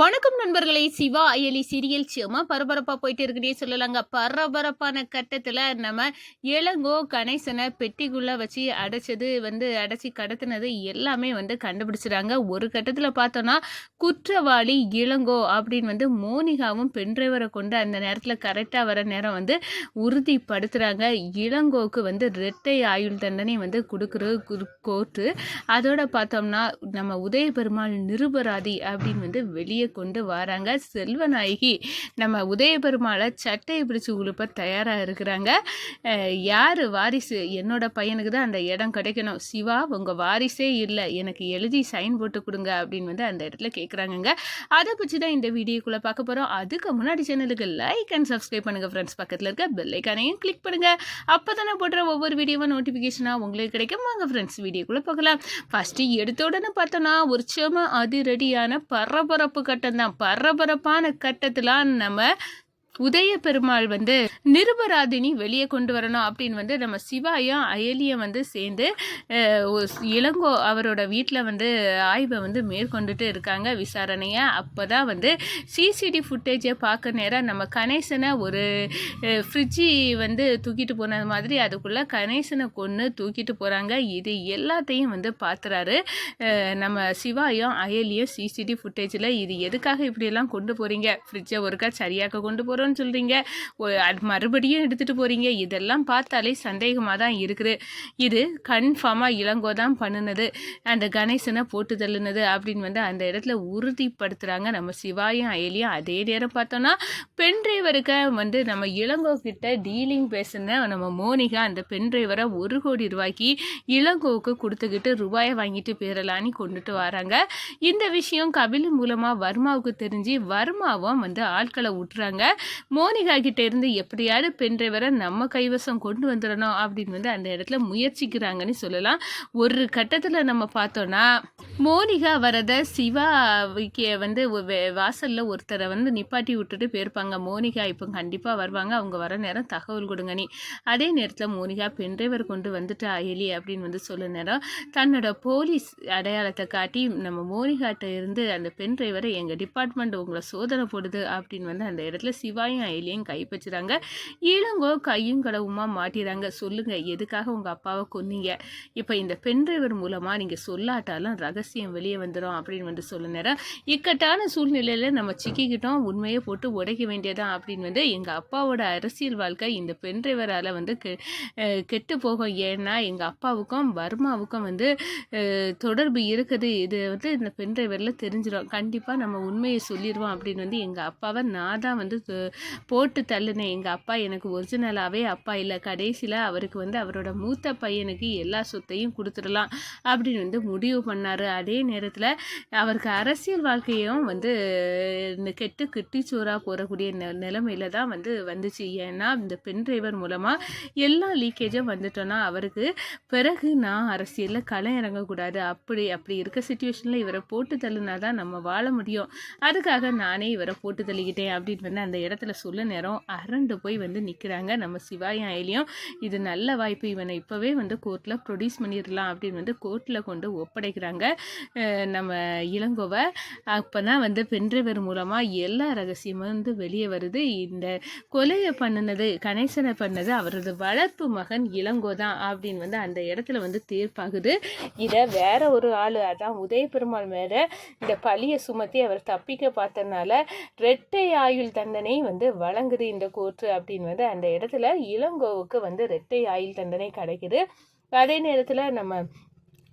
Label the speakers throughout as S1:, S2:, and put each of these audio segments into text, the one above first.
S1: வணக்கம் நண்பர்களே சிவா அயலி சீரியல் சிவமா பரபரப்பாக போயிட்டு இருக்குன்னே சொல்லலாங்க. பரபரப்பான கட்டத்தில் நம்ம இளங்கோ கணேசனை பெட்டிக்குள்ளே வச்சு அடைச்சது வந்து அடைச்சி கடத்தினது எல்லாமே வந்து கண்டுபிடிச்சிடாங்க ஒரு கட்டத்தில் பார்த்தோன்னா குற்றவாளி இளங்கோ அப்படின்னு வந்து மோனிகாவும் பெண் டிரைவரை கொண்டு அந்த நேரத்தில் கரெக்டாக வர நேரம் வந்து உறுதிப்படுத்துகிறாங்க இளங்கோவுக்கு வந்து ரெட்டை ஆயுள் தண்டனை வந்து கொடுக்குற கோர்ட்டு. அதோட பார்த்தோம்னா நம்ம உதய பெருமாள் நிருபராதி அப்படின்னு வந்து வெளியே கொண்டு வராங்க. செல்வநாயகி நம்ம உதயபெருமாளை சட்டையை பிடிச்சி உழுப்ப தயாராக இருக்கிறாங்க. யார் வாரிசு? என்னோட பையனுக்கு தான் அந்த இடம் கிடைக்கணும். சிவா உங்கள் வாரிசே இல்லை. எனக்கு எழுதி சைன் போட்டு கொடுங்க அப்படின்னு வந்து அந்த இடத்துல கேட்குறாங்கங்க அதை பற்றி தான் இந்த வீடியோக்குள்ளே பார்க்க போகிறோம் அதுக்கு முன்னாடி சேனலுக்கு லைக் அண்ட் சப்ஸ்கிரைப் பண்ணுங்கள் ஃப்ரெண்ட்ஸ் பக்கத்தில் இருக்க பெல்லைக்கானையும் கிளிக் பண்ணுங்கள் அப்போ தானே போடுற ஒவ்வொரு வீடியோவும் நோட்டிஃபிகேஷனாக உங்களுக்கு கிடைக்கும். வாங்க ஃப்ரெண்ட்ஸ் வீடியோக்குள்ளே பார்க்கலாம் ஃபஸ்ட்டு எடுத்த உடனே பார்த்தோன்னா ஒரு அதிரடியான பரபரப்பு கட்டம் தான் பரபரப்பான கட்டத்தில் நம்ம உதய பெருமாள் வந்து நிருபராதினி வெளியே கொண்டு வரணும் அப்படின்னு வந்து நம்ம சிவாயும் அயலியும் வந்து சேர்ந்து இளங்கோ அவரோட வீட்டில் வந்து ஆய்வை வந்து மேற்கொண்டுட்டு இருக்காங்க விசாரணையை. அப்போ தான் வந்து சிசிடி ஃபுட்டேஜை பார்க்க நேரம் நம்ம கணேசனை ஒரு ஃப்ரிட்ஜி வந்து தூக்கிட்டு போனது மாதிரி அதுக்குள்ளே கணேசனை கொன்று தூக்கிட்டு போகிறாங்க இது எல்லாத்தையும் வந்து பார்த்துறாரு நம்ம சிவாயும் அயலியும் சிசிடி ஃபுட்டேஜில் இது எதுக்காக இப்படியெல்லாம் கொண்டு போகிறீங்க ஃப்ரிட்ஜை ஒருக்கா சரியாக கொண்டு போகிறோன்னு சொல்கிறீங்க அது மறுபடியும் எடுத்துகிட்டு போகிறீங்க இதெல்லாம் பார்த்தாலே சந்தேகமாக தான் இருக்குது. இது கன்ஃபார்மாக இளங்கோ தான் பண்ணுனது. அந்த கணேசனை போட்டு தள்ளுனது அப்படின்னு வந்து அந்த இடத்துல உறுதிப்படுத்துகிறாங்க நம்ம சிவாயும் அயலியும் அதே நேரம் பார்த்தோன்னா பெண் டிரைவருக்கு வந்து நம்ம இளங்கோ கிட்ட டீலிங் பேசுன நம்ம மோனிகா அந்த பெண் டிரைவரை ஒரு கோடி ரூபாய்க்கு இளங்கோவுக்கு கொடுத்துக்கிட்டு ரூபாயை வாங்கிட்டு போயிடலான்னு கொண்டுட்டு வராங்க. இந்த விஷயம் கபில் மூலமாக வர்மாவுக்கு தெரிஞ்சு வர்மாவும் வந்து ஆட்களை விட்டுறாங்க மோனிகா கிட்ட இருந்து எப்படியாவது பெண் டிரைவரை நம்ம கைவசம் கொண்டு வந்துடணும் அப்படின்னு வந்து அந்த இடத்துல முயற்சிக்கிறாங்கன்னு சொல்லலாம். ஒரு கட்டத்தில் நம்ம பார்த்தோன்னா மோனிகா வரத சிவா வந்து வாசலில் ஒருத்தரை வந்து நிப்பாட்டி விட்டுட்டு போயிருப்பாங்க. மோனிகா இப்போ கண்டிப்பாக வருவாங்க. அவங்க வர நேரம் தகவல் கொடுங்க நீ. அதே நேரத்தில் மோனிகா பென் டிரைவர் கொண்டு வந்துட்டு அயலி அப்படின்னு வந்து சொல்ல நேரம் தன்னோட போலீஸ் அடையாளத்தை காட்டி நம்ம மோனிகாட்ட இருந்து அந்த பென் டிரைவரை எங்கள் டிபார்ட்மெண்ட் உங்களை சோதனை போடுது அப்படின்னு வந்து அந்த இடத்துல சிவா ரூபாயும் அயலியும் கைப்பற்றுறாங்க. இளங்கோ கையும் கடவுமா மாட்டிறாங்க. சொல்லுங்க எதுக்காக உங்கள் அப்பாவை கொன்னீங்க? இப்போ இந்த பென் டிரைவர் மூலமாக நீங்கள் சொல்லாட்டாலும் ரகசியம் வெளியே வந்துடும் அப்படின்னு வந்து சொல்ல நேரம். இக்கட்டான சூழ்நிலையில் நம்ம சிக்கிக்கிட்டோம். உண்மையை போட்டு உடைக்க வேண்டியதான் அப்படின்னு வந்து எங்கள் அப்பாவோட அரசியல் வாழ்க்கை இந்த பென் டிரைவரால் வந்து கெ கெட்டு போகும். ஏன்னா எங்கள் அப்பாவுக்கும் வர்மாவுக்கும் வந்து தொடர்பு இருக்குது. இது வந்து இந்த பென் டிரைவரில் தெரிஞ்சிடும் கண்டிப்பாக நம்ம உண்மையை சொல்லிடுவோம் அப்படின்னு வந்து எங்கள் அப்பாவை நான் தான் வந்து போட்டு தள்ளுனேன். எங்கள் அப்பா எனக்கு ஒரிஜினலாகவே அப்பா இல்லை கடைசியில் அவருக்கு வந்து அவரோட மூத்த பையனுக்கு எல்லா சொத்தையும் கொடுத்துடலாம் அப்படின்னு வந்து முடிவு பண்ணார். அதே நேரத்தில் அவருக்கு அரசியல் வாழ்க்கையும் வந்து கெட்டு கிட்டிச்சோராக போகக்கூடிய நெ நிலமையில தான் வந்து வந்துச்சு. ஏன்னா இந்த பென் டிரைவர் மூலமாக எல்லா லீக்கேஜும் வந்துட்டோன்னா அவருக்கு பிறகு நான் அரசியலில் களை இறங்கக்கூடாது. அப்படி அப்படி இருக்க சுச்சுவேஷனில் இவரை போட்டு தள்ளுனா தான் நம்ம வாழ முடியும். அதுக்காக நானே இவரை போட்டு தள்ளிக்கிட்டேன் அப்படின்னு வந்து அந்த இடத்துல சொல்ல நேரம் அரண்டு போய் வந்து நிற்கிறாங்க நம்ம சிவாயும் அயலியும். இது நல்ல வாய்ப்பு. இவனை இப்போவே வந்து கோர்ட்டில் ப்ரொடியூஸ் பண்ணிடலாம் அப்படின்னு வந்து கோர்ட்டில் கொண்டு ஒப்படைக்கிறாங்க. நம்ம இளங்கோவை. அப்போ தான் வந்து பென்ட்ரைவர் மூலமாக எல்லா ரகசியமும் வந்து வெளியே வருது. இந்த கொலையை பண்ணினது கணேசனை பண்ணது அவரது வளர்ப்பு மகன் இளங்கோ தான் அப்படின்னு வந்து அந்த இடத்துல வந்து தீர்ப்பாகுது. இதை வேற ஒரு ஆள் அதான் உதய பெருமாள் மேலே இந்த பழியை சுமத்தி அவர் தப்பிக்க பார்த்தனால ரெட்டை ஆயுள் தண்டனை வந்து வழங்குது இந்த கோர்ட்டு அப்படின்னு வந்து அந்த இடத்துல இளங்கோவுக்கு வந்து ரெட்டை ஆயுள் தண்டனை கிடைக்குது. அதே நேரத்தில் நம்ம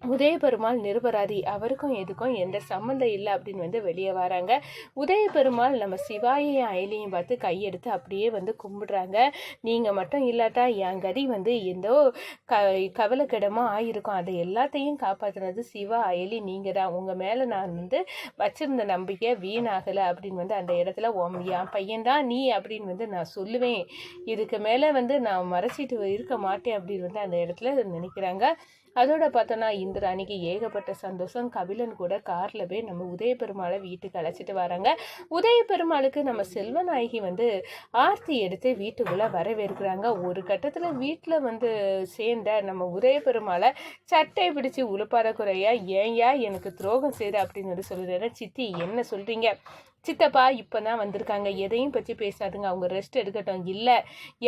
S1: உதய பெருமாள் நிருபராதி அவருக்கும் எதுக்கும் எந்த சம்மந்தம் இல்லை அப்படின்னு வந்து வெளியே வராங்க. உதய பெருமாள் நம்ம சிவாயையும் அயலியும் பார்த்து கையெடுத்து அப்படியே வந்து கும்பிடுறாங்க. நீங்கள் மட்டும் இல்லாட்டா என் கதி வந்து எந்தோ க கவலைக்கிடமாக ஆயிருக்கும். அதை எல்லாத்தையும் காப்பாற்றினது சிவா அயலி நீங்கள் தான் உங்கள் மேலே நான் வந்து வச்சிருந்த நம்பிக்கை வீணாகலை அப்படின்னு வந்து அந்த இடத்துல ஓம் என் பையன்தான் நீ அப்படின்னு வந்து நான் சொல்லுவேன். இதுக்கு மேலே வந்து நான் மறைச்சிட்டு இருக்க மாட்டேன் அப்படின்னு வந்து அந்த இடத்துல நினைக்கிறாங்க. அதோட பார்த்தோன்னா இந்திராணிக்கு ஏகப்பட்ட சந்தோஷம். கபிலன் கூட காரில் போய் நம்ம உதய பெருமாளை வீட்டுக்கு அழைச்சிட்டு வராங்க. உதய பெருமாளுக்கு நம்ம செல்வநாயகி வந்து ஆர்த்தி எடுத்து வீட்டுக்குள்ளே வரவேற்கிறாங்க. ஒரு கட்டத்தில் வீட்டில் வந்து சேர்ந்த நம்ம உதய பெருமாளை சட்டை பிடிச்சி உழுப்பாத குறையா ஏன்யா எனக்கு துரோகம் செய்கிற அப்படின்னு வந்து சொல்லுறேன் சித்தி என்ன சொல்கிறீங்க சித்தப்பா இப்போ தான் வந்திருக்காங்க. எதையும் பற்றி பேசாதுங்க. அவங்க ரெஸ்ட் எடுக்கட்டும். இல்லை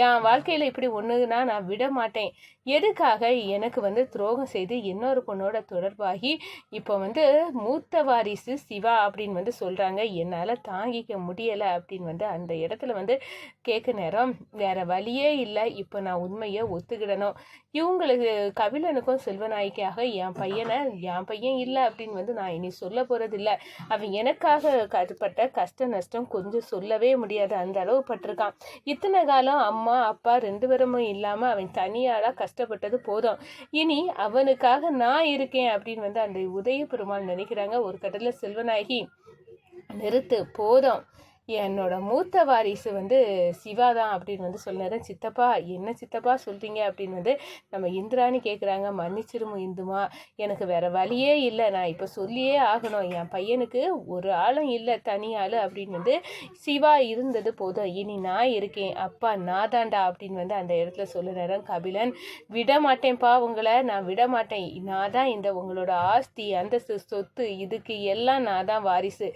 S1: என் வாழ்க்கையில் இப்படி ஒன்றுனா நான் விட மாட்டேன். எதுக்காக எனக்கு வந்து துரோகம் செய்து இன்னொரு பொண்ணோட தொடர்பாகி இப்போ வந்து மூத்த வாரிசு சிவா அப்படின்னு வந்து சொல்கிறாங்க என்னால் தாங்கிக்க முடியலை அப்படின்னு வந்து அந்த இடத்துல வந்து கேட்க நேரம் வேறு வழியே இல்லை. இப்போ நான் உண்மையை ஒத்துக்கிடணும். இவங்களுக்கு கபிலனுக்கும் செல்வநாய்க்காக என் பையனை என் பையன் இல்லை அப்படின்னு வந்து நான் இனி சொல்ல போகிறதில்ல அவன் எனக்காக கட்டுப்பட்ட கஷ்ட நஷ்டம் கொஞ்சம் சொல்லவே முடியாது. அந்த அளவு பட்டிருக்கான். இத்தனை காலம் அம்மா அப்பா ரெண்டு பேருமும் இல்லாமல் அவன் தனியாளாக கஷ்டப்பட்டது போதும். இனி அவனுக்காக நான் இருக்கேன் அப்படின்னு வந்து அந்த உதய பெருமாள் நினைக்கிறாங்க. ஒரு கட்டத்தில் செல்வநாயகி நிறுத்து போதும். என்னோட மூத்த வாரிசு வந்து சிவா தான் அப்படின்னு வந்து சொன்னார். சித்தப்பா என்ன சித்தப்பா சொல்கிறீங்க அப்படின்னு வந்து நம்ம இந்திராணி கேட்குறாங்க மன்னிச்சிருமு இந்துமா. எனக்கு வேறு வழியே இல்லை. நான் இப்போ சொல்லியே ஆகணும். என் பையனுக்கு ஒரு ஆளும் இல்லை தனி ஆள் அப்படின்னு வந்து சிவா இருந்தது போதும். இனி நான் இருக்கேன். அப்பா நான் தாண்டா அப்படின்னு வந்து அந்த இடத்துல சொல்லுறாரு. கபிலன் விட மாட்டேன்ப்பா உங்களை. நான் விட மாட்டேன். நான் தான் இந்த உங்களோட ஆஸ்தி அந்தஸ்து சொத்து இதுக்கு எல்லாம் நான் தான் வாரிசு.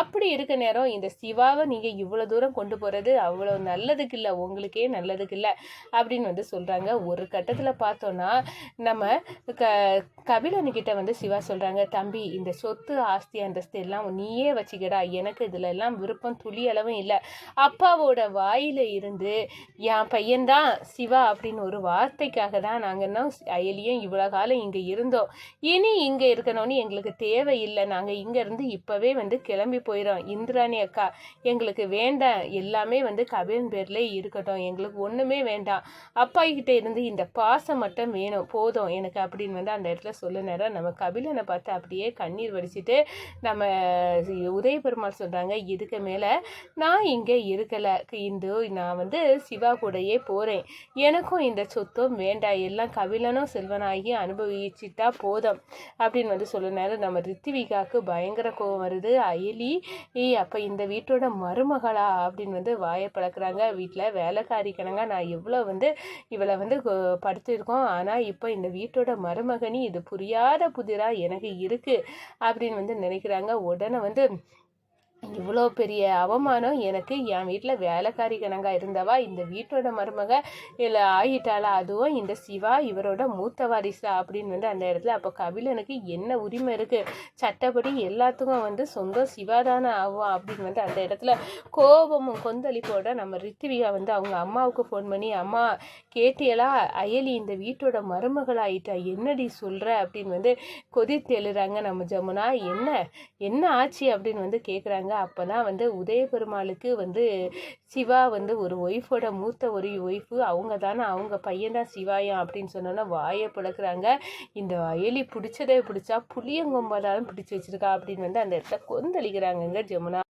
S1: அப்படி இருக்க நேரம் இந்த சிவாவை நீங்கள் இவ்வளோ தூரம் கொண்டு போகிறது அவ்வளோ நல்லதுக்கு இல்லை உங்களுக்கே நல்லதுக்கு இல்லை அப்படின்னு வந்து சொல்கிறாங்க ஒரு கட்டத்தில் பார்த்தோன்னா நம்ம க கபிலனுக்கிட்ட வந்து சிவா சொல்கிறாங்க தம்பி இந்த சொத்து ஆஸ்தி அந்தஸ்து எல்லாம் நீயே வச்சுக்கடா. எனக்கு இதில் எல்லாம் விருப்பம் துளி அளவும் இல்லை. அப்பாவோட வாயில் இருந்து என் பையன்தான் சிவா அப்படின்னு ஒரு வார்த்தைக்காக தான் நாங்கள் அயலியும் இவ்வளோ காலம் இங்கே இருந்தோம். இனி இங்கே இருக்கணும்னு எங்களுக்கு தேவையில்லை. நாங்கள் இங்கேருந்து இப்போவே வந்து கிளம்பி போயிடும் இந்திராணி அக்கா எங்களுக்கு வேண்டாம் எல்லாமே வந்து கபிலன் பேரில் இருக்கட்டும். எங்களுக்கு ஒன்றுமே வேண்டாம். அப்பா கிட்ட இருந்து இந்த பாசம் மட்டும் வேணும். போதும். எனக்கு அப்படின்னு வந்து அந்த இடத்துல சொல்ல நேரம் நம்ம கபிலனை பார்த்து அப்படியே கண்ணீர் வடிச்சிட்டு நம்ம உதய பெருமாள் சொல்கிறாங்க இதுக்கு மேலே நான் இங்கே இருக்கலை. இந்து நான் வந்து சிவா கூடயே போகிறேன் எனக்கும் இந்த சொத்தும் வேண்டாம். எல்லாம் கபிலனும் செல்வனாகி அனுபவிச்சுட்டா போதும். அப்படின்னு வந்து சொல்ல நேரம் நம்ம ரித்திவிகாவுக்கு பயங்கர கோவம் வருது. அயலி அப்போ இந்த வீட்டோட மருமகளா அப்படின்னு வந்து வாயை பழக்கிறாங்க வீட்டில் வேலைக்காரி கணங்க நான் எவ்வளோ வந்து இவளை வந்து படுத்திருக்கோம். ஆனால் இப்போ இந்த வீட்டோட மருமகனி இது புரியாத புதிராக எனக்கு இருக்குது அப்படின்னு வந்து நினைக்கிறாங்க. உடனே வந்து இவ்வளோ பெரிய அவமானம். எனக்கு என் வீட்டில் வேலைக்காரி கணங்கா இருந்தவா இந்த வீட்டோட மருமக இல்லை ஆகிட்டாளா? அதுவும் இந்த சிவா இவரோட மூத்த வாரிசா அப்படின்னு வந்து அந்த இடத்துல அப்போ கபிலனுக்கு என்ன உரிமை இருக்குது சட்டப்படி எல்லாத்துக்கும் வந்து சொந்தம் சிவா தானே ஆகும் அப்படின்னு வந்து அந்த இடத்துல கோபமும் கொந்தளிப்போட நம்ம ரித்திவிகா வந்து அவங்க அம்மாவுக்கு ஃபோன் பண்ணி அம்மா கேட்டியலா? அயலி இந்த வீட்டோட மருமகளாயிட்டா? என்னடி சொல்கிற அப்படின்னு வந்து கொதித்து எழுறாங்க நம்ம ஜமுனா. என்ன? என்ன ஆச்சு? அப்படின்னு வந்து கேட்குறாங்க அப்போ தான் வந்து உதய பெருமாளுக்கு வந்து சிவா வந்து ஒரு ஒய்ஃபோட மூத்த ஒரு ஒய்ஃபு அவங்க தானே அவங்க பையன் தான் சிவாயம் அப்படின்னு சொன்னோன்னா வாயை பிளக்குறாங்க. இந்த எலி பிடிச்சதே பிடிச்சா புளியங்கொம்பாலும் பிடிச்சி வச்சுருக்கா அப்படின்னு வந்து அந்த இடத்துல கொந்தளிக்கிறாங்கங்க ஜமுனா.